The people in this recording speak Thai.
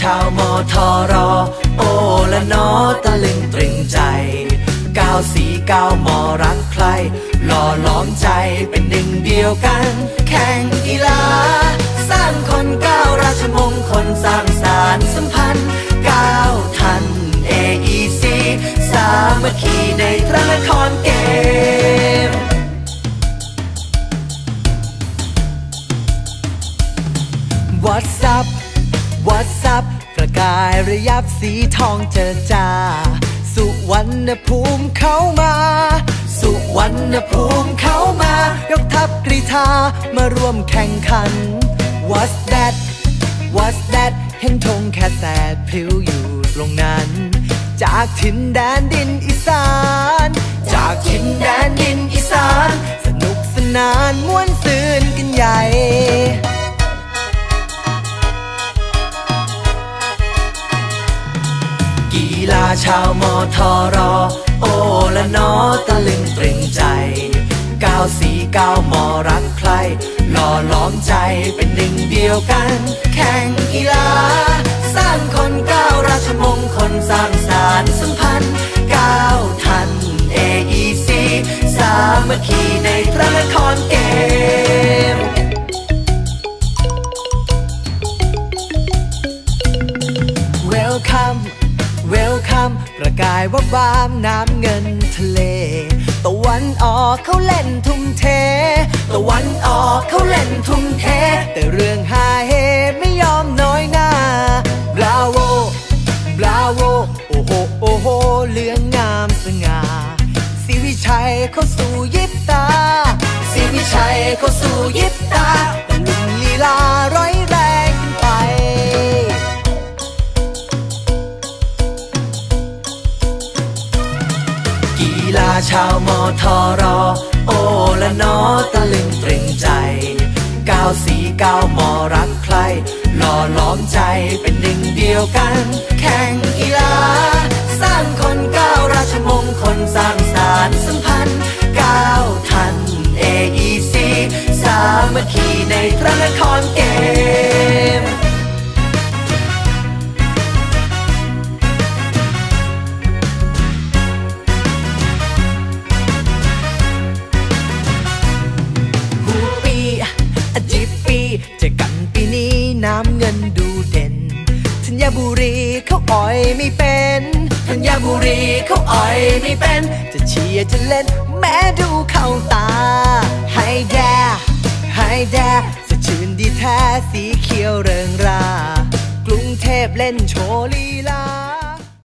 ชาวมอทอรอ โอละนอตะลึงตรึงใจก้าวสีก้าวมอรักใคร หล่อล้อมใจเป็นหนึ่งเดียวกัน แข่งกีฬา สร้างคนก้าวราชมงคลสร้างสารสัมพันธ์ก้าวทัน AEC สามัคคีในพระนครเกม What's up What's up ประกายระยับสีทองเจอจ้าสุวรรณภูมิเข้ามา สุวรรณภูมิเข้ามายกทัพกรีธามาร่วมแข่งขัน What's that What's that เห็นธงแค่แสดพลิ้วอยู่ตรงนั้น จากถิ่นแดนดินอีสาน กีฬาชาวมอทอรอ โอละนอตะลึงตรึงใจก้าวสีก้าวมอรักใครหล่อล้อมใจเป็นหนึ่งเดียวกัน แข่งกีฬา สร้างคนก้าวราชมงคลสร้างสารสัมพันธ์ก้าวทัน AEC สามัคคีในพระนครเกม Welcome Welcome ประ กายว่าบามน้ำเงินทะเล ตะวันออกเขาเล่นทุ่มเท ตะวันออกเขาเล่นทุ่มเท แต่เรื่องฮาเฮไม่ยอมน้อยหน้า Bravo Bravo โอ้โหโอ้โหเรื่องงามสง่าสิวิชัยเขาสู่ยิบตาสิวิชัยเขาสู่ยิบตา ชาวมอทอรอ โอละนอตะลึงตรึงใจก้าวสีก้าวมอรักใคร หล่อล้อมใจเป็นหนึ่งเดียวกัน แข่งกี ญบุรีเขาอ่อยไม่เป็นธัญบุรีเขาอ่อยไม่เป็น จะเชียร์จะเล่น แม้ดูเข้าตา ให้แดให้แดสดชื่นดีแท้สีเขียวเริงรา กรุงเทพเล่นโชว์ลีลา